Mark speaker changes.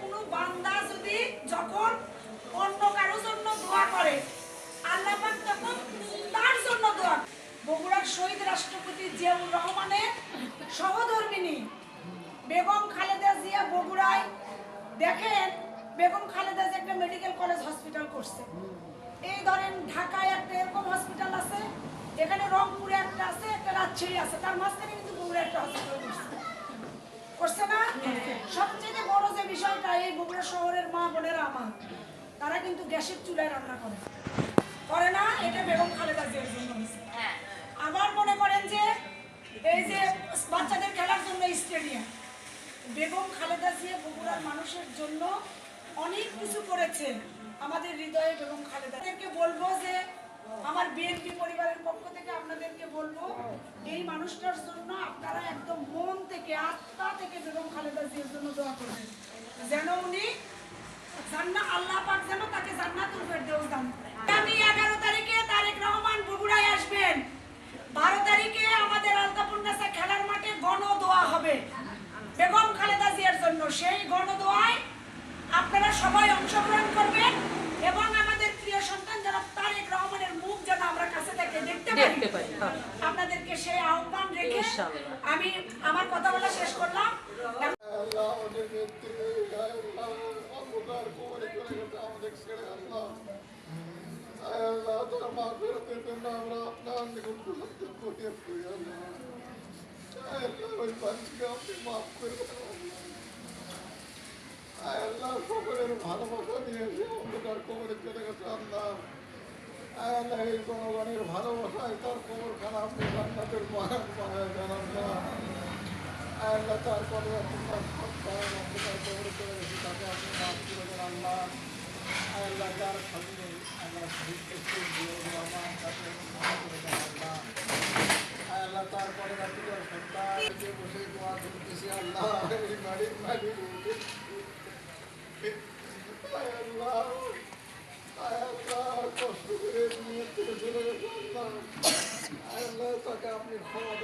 Speaker 1: কোনো বান্দা যদি যখন অন্য কারও জন্য দোয়া করে আল্লাহ তখন তার জন্য দোয়া বগুড়ার শহীদ রাষ্ট্রপতি জিয়াউর রহমানের সহধর্মিনী বেগম খালেদা জিয়া বেগম খালেদা যে একটা মেডিকেল কলেজ হসপিটাল করছে। এই ধরেন ঢাকায় একটা এরকম হসপিটাল আছে, এখানে রংপুরে একটা আছে, একটা রাজশাহী আছে, তার মাঝখানে কিন্তু বগুড়া একটা হসপিটাল করছে। করছে না? সবচেয়ে বড় যে বিষয়টা, এই বগুড়া শহরের মা বোনেরা আমার, তারা কিন্তু গ্যাসের চুলায় রান্না করে। করে না? এটা বেগম খালেদা জিয়ার জন্য আবার মনে করেন যে, এই যে বাচ্চাদের খেলার জন্য স্টেডিয়াম বেগম খালেদা জিয়া বগুড়ার মানুষের জন্য অনেক কিছু করেছে আমাদের হৃদয়ে বেগম খালেদা। বলব যে, আমার বিএনপি পরিবারের পক্ষ থেকে আপনাদেরকে বলব, এই মানুষটার জন্য আপনারা একদম মন থেকে, আত্মা থেকে বেগম খালেদা জিয়ার জন্য দোয়া করবেন। যেন উনি জান্নাত, আল্লাহ পাক যেন তাকে জান্নাতুল ফেরদৌস দান। আগামী 11 তারিখে তারেক রহমান বগুড়ায় আসবেন। 12 তারিখে আমাদের আলতাপুন্নাসা খেলার মাঠে গণ দোয়া হবে। বেগম খালেদা জিয়ার জন্য সেই গণ দোয়ায় আপনারা সবাই অংশগ্রহণ করবেন এবং আমাদের প্রিয় সন্তান যারা তারেক রহমানের মুখ যেন আমরা কাছে থেকে দেখতে পারি
Speaker 2: দেখতে পারি, হ্যাঁ।
Speaker 1: আপনাদেরকে সেই আহ্বান রেখে আমি আমার কথা বলা শেষ করলাম।
Speaker 3: মাফ করে সকলের ভালোবাসা নিয়ে এসে অন্ধকার কবরে চলে গেছে আল্লাহ আল্লাহ এই জনগণের ভালোবাসায় তার কবরখানা আপনি জান্নাতের বাগান বানায় দেন আল্লাহ আল্লাহ তারপরে আপনার সন্তান আপনার কবরে চলে গেছে তাকে আপনি মাফ তার তার কষ্ট করে নিয়ে থেকে চলে গেছে আল্লাহ আল্লাহ তাকে আপনি ক্ষমা